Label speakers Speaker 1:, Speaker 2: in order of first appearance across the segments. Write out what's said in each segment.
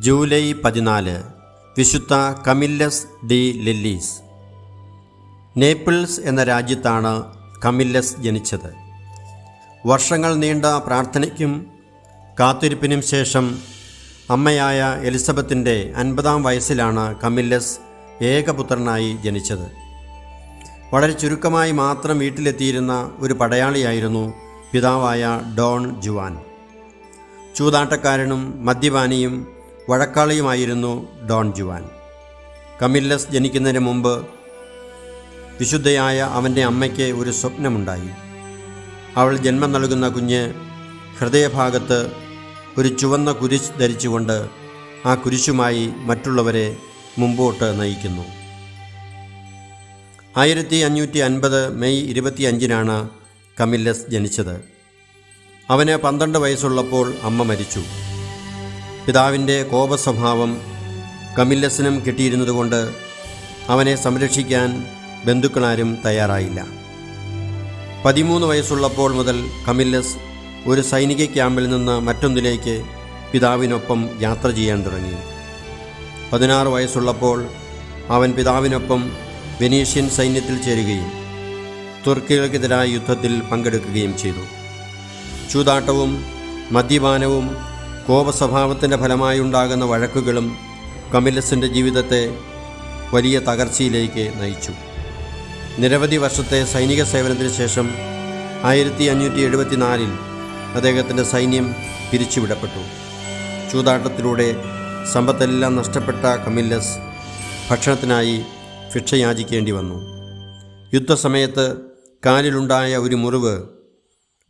Speaker 1: July പതിനാല് വിശുദ്ധ Camillus D lilies. Naples എന്ന രാജ്യത്താണ് കമില്ലസ് ജനിച്ചത്. വർഷങ്ങൾ നീണ്ട പ്രാർത്ഥനയ്ക്കും കാത്തിരിപ്പിനും ശേഷം അമ്മയായ എലിസബത്തിന്റെ അൻപതാം വയസ്സിലാണ് കമില്ലസ് ഏകപുത്രനായി ജനിച്ചത്. വളരെ ചുരുക്കമായി മാത്രം വീട്ടിലെത്തിയിരുന്ന ഒരു പടയാളിയായിരുന്നു പിതാവായ ഡോൺ ജുവാൻ. ചൂതാട്ടക്കാരനും മദ്യപാനിയും വഴക്കാളിയുമായിരുന്നു ഡോൺ ജുവാൻ. കമില്ലസ് ജനിക്കുന്നതിന് മുമ്പ് വിശുദ്ധയായ അവന്റെ അമ്മയ്ക്ക് ഒരു സ്വപ്നമുണ്ടായി. അവൾ ജന്മം നൽകുന്ന കുഞ്ഞ് ഹൃദയഭാഗത്ത് ഒരു ചുവന്ന കുരിശ് ധരിച്ചുകൊണ്ട് ആ കുരിശുമായി മറ്റുള്ളവരെ മുമ്പോട്ട് നയിക്കുന്നു. ആയിരത്തി അഞ്ഞൂറ്റി അൻപത് മെയ് ഇരുപത്തിയഞ്ചിനാണ് കമില്ലസ് ജനിച്ചത്. അവന് പന്ത്രണ്ട് വയസ്സുള്ളപ്പോൾ അമ്മ മരിച്ചു. പിതാവിന്റെ കോപസ്വഭാവം കമില്ലസിനും കിട്ടിയിരുന്നതുകൊണ്ട് അവനെ സംരക്ഷിക്കാൻ ബന്ധുക്കളാരും തയ്യാറായില്ല. പതിമൂന്ന് വയസ്സുള്ളപ്പോൾ മുതൽ കമില്ലസ് ഒരു സൈനിക ക്യാമ്പിൽ നിന്ന് മറ്റൊന്നിലേക്ക് പിതാവിനൊപ്പം യാത്ര ചെയ്യാൻ തുടങ്ങി. പതിനാറ് വയസ്സുള്ളപ്പോൾ അവൻ പിതാവിനൊപ്പം വെനീഷ്യൻ സൈന്യത്തിൽ ചേരുകയും തുർക്കികൾക്കെതിരായ യുദ്ധത്തിൽ പങ്കെടുക്കുകയും ചെയ്തു. ചൂതാട്ടവും മദ്യപാനവും കോപസ്വഭാവത്തിന്റെ ഫലമായുണ്ടാകുന്ന വഴക്കുകളും കമിലസിന്റെ ജീവിതത്തെ വലിയ തകർച്ചയിലേക്ക് നയിച്ചു. നിരവധി വർഷത്തെ സൈനിക സേവനത്തിന് ശേഷം ആയിരത്തി അഞ്ഞൂറ്റി എഴുപത്തിനാലിൽ അദ്ദേഹത്തിന്റെ സൈന്യം പിരിച്ചുവിടപ്പെട്ടു. ചൂതാട്ടത്തിലൂടെ സമ്പത്തെല്ലാം നഷ്ടപ്പെട്ട കമില്ലസ് ഭക്ഷണത്തിനായി ഭിക്ഷ യാചിക്കേണ്ടി വന്നു. യുദ്ധസമയത്ത് കാലിലുണ്ടായ ഒരു മുറിവ്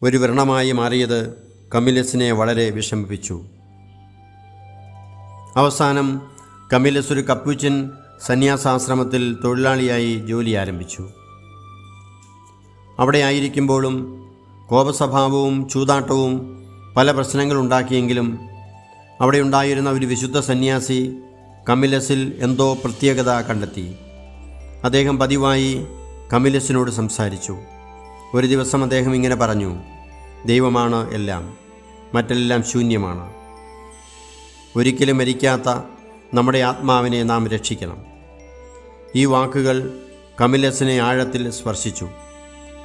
Speaker 1: ഒരു വ്രണമായി മാറിയത് കമിലസിനെ വളരെ വിഷമിപ്പിച്ചു. അവസാനം കമിലസ് ഒരു കപ്പൂച്ചൻ സന്യാസാശ്രമത്തിൽ തൊഴിലാളിയായി ജോലി ആരംഭിച്ചു. അവിടെ ആയിരിക്കുമ്പോഴും കോപസ്വഭാവവും ചൂതാട്ടവും പല പ്രശ്നങ്ങളുണ്ടാക്കിയെങ്കിലും അവിടെ ഉണ്ടായിരുന്ന ഒരു വിശുദ്ധ സന്യാസി കമിലസിൽ എന്തോ പ്രത്യേകത കണ്ടെത്തി. അദ്ദേഹം പതിവായി കമിലസിനോട് സംസാരിച്ചു. ഒരു ദിവസം അദ്ദേഹം ഇങ്ങനെ പറഞ്ഞു ദൈവമാണ് എല്ലാം. മറ്റെല്ലാം ശൂന്യമാണ്. ഒരിക്കലും മരിക്കാത്ത നമ്മുടെ ആത്മാവിനെ നാം രക്ഷിക്കണം. ഈ വാക്കുകൾ കമിലസിനെ ആഴത്തിൽ സ്പർശിച്ചു.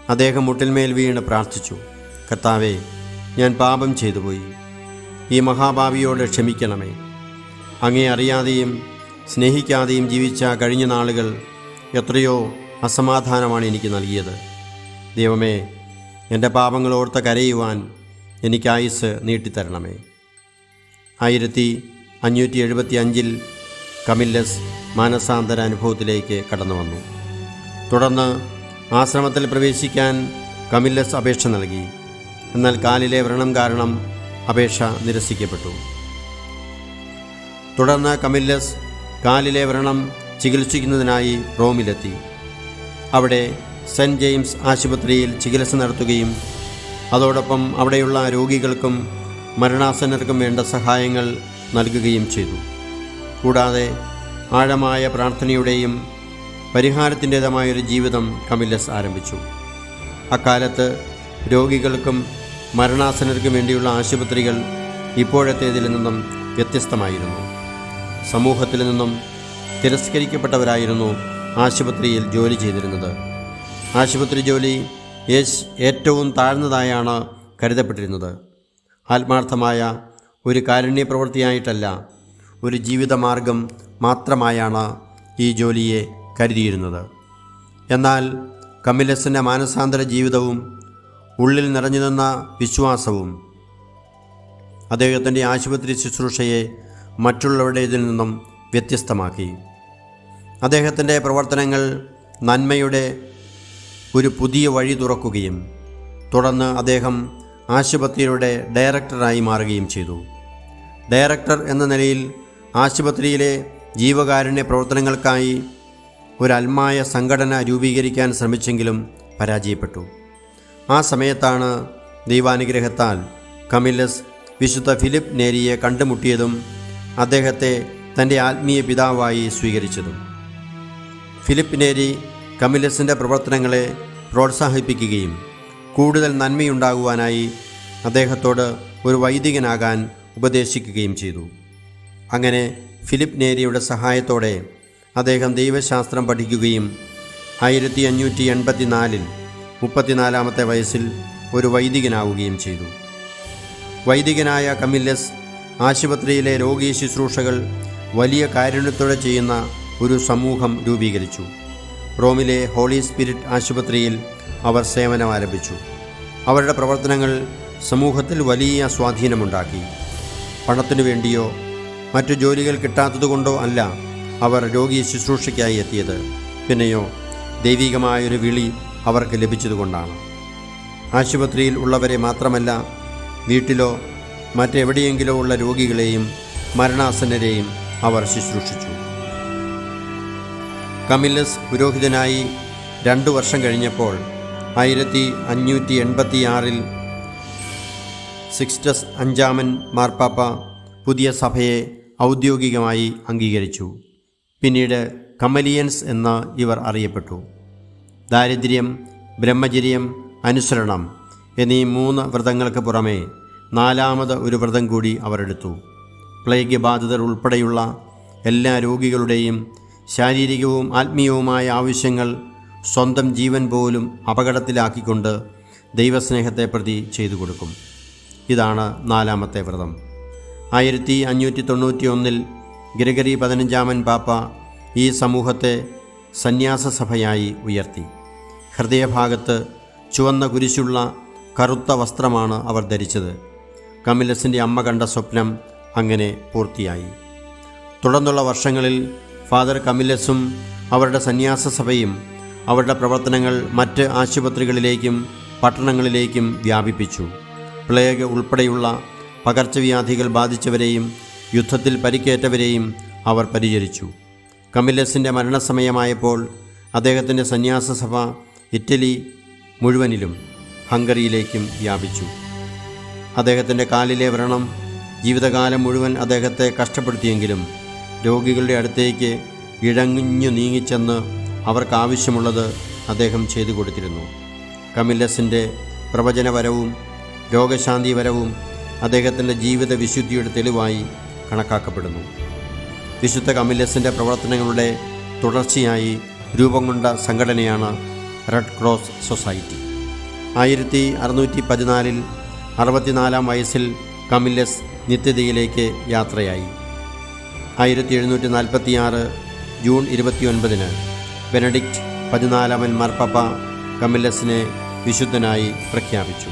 Speaker 1: അദ്ദേഹം മുട്ടിന്മേൽ വീണ് പ്രാർത്ഥിച്ചു കർത്താവേ ഞാൻ പാപം ചെയ്തുപോയി. ഈ മഹാഭാവിയോട് ക്ഷമിക്കണമേ. അങ്ങേ അറിയാതെയും സ്നേഹിക്കാതെയും ജീവിച്ച കഴിഞ്ഞ നാളുകൾ എത്രയോ അസമാധാനമാണ് എനിക്ക് നൽകിയത്. ദൈവമേ എന്റെ പാപങ്ങൾ ഓർത്ത് കരയുവാൻ എനിക്ക് ആയുസ് നീട്ടിത്തരണമേ. ആയിരത്തി അഞ്ഞൂറ്റി എഴുപത്തി അഞ്ചിൽ കമില്ലസ് മാനസാന്തര അനുഭവത്തിലേക്ക് കടന്നു വന്നു. തുടർന്ന് ആശ്രമത്തിൽ പ്രവേശിക്കാൻ കമില്ലസ് അപേക്ഷ നൽകി. എന്നാൽ കാലിലെ വ്രണം കാരണം അപേക്ഷ നിരസിക്കപ്പെട്ടു. തുടർന്ന് കമില്ലസ് കാലിലെ വ്രണം ചികിത്സിക്കുന്നതിനായി റോമിലെത്തി. അവിടെ സെന്റ് ജെയിംസ് ആശുപത്രിയിൽ ചികിത്സ നടത്തുകയും അതോടൊപ്പം അവിടെയുള്ള രോഗികൾക്കും മരണാസന്നർക്കും വേണ്ട സഹായങ്ങൾ നൽകുകയും ചെയ്തു. കൂടാതെ ആഴമായ പ്രാർത്ഥനയുടെയും പരിഹാരത്തിന്റെതുമായൊരു ജീവിതം കമില്ലസ് ആരംഭിച്ചു. അക്കാലത്ത് രോഗികൾക്കും മരണാസന്നർക്കും വേണ്ടിയുള്ള ആശുപത്രികൾ ഇപ്പോഴത്തേതിൽ നിന്നും വ്യത്യസ്തമായിരുന്നു. സമൂഹത്തിൽ നിന്നും തിരസ്കരിക്കപ്പെട്ടവരായിരുന്നു ആശുപത്രിയിൽ ജോലി ചെയ്തിരുന്നത്. ആശുപത്രി ജോലി യേശ് ഏറ്റവും താഴ്ന്നതായാണ് കരുതപ്പെട്ടിരുന്നത്. ആത്മാർത്ഥമായ ഒരു കാരുണ്യ പ്രവൃത്തിയായിട്ടല്ല ഒരു ജീവിതമാർഗം മാത്രമായാണ് ഈ ജോലിയെ കരുതിയിരുന്നത്. എന്നാൽ കമിലസിന്റെ മാനസാന്തര ജീവിതവും ഉള്ളിൽ നിറഞ്ഞു നിന്ന വിശ്വാസവും അദ്ദേഹത്തിന്റെ ആശുപത്രി ശുശ്രൂഷയെ മറ്റുള്ളവരുടേതിൽ നിന്നും വ്യത്യസ്തമാക്കി. അദ്ദേഹത്തിന്റെ പ്രവർത്തനങ്ങൾ നന്മയുടെ ഒരു പുതിയ വഴി തുറക്കുകയും തുടർന്ന് അദ്ദേഹം ആശുപത്രിയുടെ ഡയറക്ടറായി മാറുകയും ചെയ്തു. ഡയറക്ടർ എന്ന നിലയിൽ ആശുപത്രിയിലെ ജീവകാരുണ്യ പ്രവർത്തനങ്ങൾക്കായി ഒരു അൽമായ സംഘടന രൂപീകരിക്കാൻ ശ്രമിച്ചെങ്കിലും പരാജയപ്പെട്ടു. ആ സമയത്താണ് ദൈവാനുഗ്രഹത്താൽ കമില്ലസ് വിശുദ്ധ ഫിലിപ്പ് നേരിയെ കണ്ടുമുട്ടിയതും അദ്ദേഹത്തെ തന്റെ ആത്മീയ പിതാവായി സ്വീകരിച്ചതും. ഫിലിപ്പ് നേരി കമിലസിന്റെ പ്രവർത്തനങ്ങളെ പ്രോത്സാഹിപ്പിക്കുകയും കൂടുതൽ നന്മയുണ്ടാകുവാനായി അദ്ദേഹത്തോട് ഒരു വൈദികനാകാൻ ഉപദേശിക്കുകയും ചെയ്തു. അങ്ങനെ ഫിലിപ്പ് നേരിയുടെ സഹായത്തോടെ അദ്ദേഹം ദൈവശാസ്ത്രം പഠിക്കുകയും ആയിരത്തി അഞ്ഞൂറ്റി എൺപത്തിനാലിൽ മുപ്പത്തിനാലാമത്തെ വയസ്സിൽ ഒരു വൈദികനാവുകയും ചെയ്തു. വൈദികനായ കമില്ലസ് ആശുപത്രിയിലെ രോഗീ ശുശ്രൂഷകൾ വലിയ കാരുണ്യത്തോടെ ചെയ്യുന്ന ഒരു സമൂഹം രൂപീകരിച്ചു. റോമിലെ ഹോളി സ്പിരിറ്റ് ആശുപത്രിയിൽ അവർ സേവനം ആരംഭിച്ചു. അവരുടെ പ്രവർത്തനങ്ങൾ സമൂഹത്തിൽ വലിയ സ്വാധീനമുണ്ടാക്കി. പണത്തിനു വേണ്ടിയോ മറ്റു ജോലികൾ കിട്ടാത്തതുകൊണ്ടോ അല്ല അവർ രോഗി ശുശ്രൂഷയ്ക്കായി എത്തിയത്. പിന്നെയോ ദൈവികമായൊരു വിളി അവർക്ക് ലഭിച്ചതുകൊണ്ടാണ് ആശുപത്രിയിൽ ഉള്ളവരെ മാത്രമല്ല വീട്ടിലോ മറ്റെവിടെയെങ്കിലോ ഉള്ള രോഗികളെയും മരണാസന്നരെയും അവർ ശുശ്രൂഷിച്ചു. കമില്ലസ് പുരോഹിതനായി രണ്ടു വർഷം കഴിഞ്ഞപ്പോൾ ആയിരത്തി അഞ്ഞൂറ്റി എൺപത്തിയാറിൽ സിക്സ്റ്റസ് അഞ്ചാമൻ മാർപ്പാപ്പ പുതിയ സഭയെ ഔദ്യോഗികമായി അംഗീകരിച്ചു. പിന്നീട് കമലിയൻസ് എന്ന് ഇവർ അറിയപ്പെട്ടു. ദാരിദ്ര്യം ബ്രഹ്മചര്യം അനുസരണം എന്നീ മൂന്ന് വ്രതങ്ങൾക്ക് പുറമേ നാലാമത് ഒരു വ്രതം കൂടി അവരെടുത്തു പ്ലേഗ് ബാധിതർ ഉൾപ്പെടെയുള്ള എല്ലാ രോഗികളുടെയും ശാരീരികവും ആത്മീയവുമായ ആവശ്യങ്ങൾ സ്വന്തം ജീവൻ പോലും അപകടത്തിലാക്കിക്കൊണ്ട് ദൈവസ്നേഹത്തെ പ്രതി ചെയ്തു കൊടുക്കും. ഇതാണ് നാലാമത്തെ വ്രതം. ആയിരത്തി അഞ്ഞൂറ്റി തൊണ്ണൂറ്റി ഒന്നിൽ ഗ്രിഗറി പതിനഞ്ചാമൻ പാപ്പ ഈ സമൂഹത്തെ സന്യാസ സഭയായി ഉയർത്തി. ഹൃദയഭാഗത്ത് ചുവന്ന കുരിശുള്ള കറുത്ത വസ്ത്രമാണ് അവർ ധരിച്ചത്. കമിലസിന്റെ അമ്മ കണ്ട സ്വപ്നം അങ്ങനെ പൂർത്തിയായി. തുടർന്നുള്ള വർഷങ്ങളിൽ ഫാദർ കമിലസും അവരുടെ സന്യാസ സഭയും അവരുടെ പ്രവർത്തനങ്ങൾ മറ്റ് ആശുപത്രികളിലേക്കും പട്ടണങ്ങളിലേക്കും വ്യാപിപ്പിച്ചു. പ്ലേഗ് ഉൾപ്പെടെയുള്ള പകർച്ചവ്യാധികൾ ബാധിച്ചവരെയും യുദ്ധത്തിൽ പരിക്കേറ്റവരെയും അവർ പരിചരിച്ചു. കമിലസിന്റെ മരണസമയമായപ്പോൾ അദ്ദേഹത്തിന്റെ സന്യാസ സഭ ഇറ്റലി മുഴുവനിലും ഹംഗറിയിലേക്കും വ്യാപിച്ചു. അദ്ദേഹത്തിന്റെ കാലിലെ വ്രണം ജീവിതകാലം മുഴുവൻ അദ്ദേഹത്തെ കഷ്ടപ്പെടുത്തിയെങ്കിലും രോഗികളുടെ അടുത്തേക്ക് ഇഴഞ്ഞു നീങ്ങിച്ചെന്ന് അവർക്കാവശ്യമുള്ളത് അദ്ദേഹം ചെയ്തു കൊടുത്തിരുന്നു. കമില്ലസിന്റെ പ്രവചനപരവും രോഗശാന്തിപരവും അദ്ദേഹത്തിന്റെ ജീവിത വിശുദ്ധിയുടെ തെളിവായി കണക്കാക്കപ്പെടുന്നു. വിശുദ്ധ കമില്ലസിന്റെ പ്രവർത്തനങ്ങളുടെ തുടർച്ചയായി രൂപം കൊണ്ട സംഘടനയാണ് റെഡ് ക്രോസ് സൊസൈറ്റി. ആയിരത്തി അറുന്നൂറ്റി പതിനാലിൽ അറുപത്തിനാലാം വയസ്സിൽ കമില്ലസ് നിത്യതയിലേക്ക് യാത്രയായി. ആയിരത്തി എഴുന്നൂറ്റി നാൽപ്പത്തിയാറ് ജൂൺ ഇരുപത്തിയൊൻപതിന് ബെനഡിക്റ്റ് പതിനാലാമൻ മാർപ്പാപ്പ കമില്ലസിനെ വിശുദ്ധനായി പ്രഖ്യാപിച്ചു.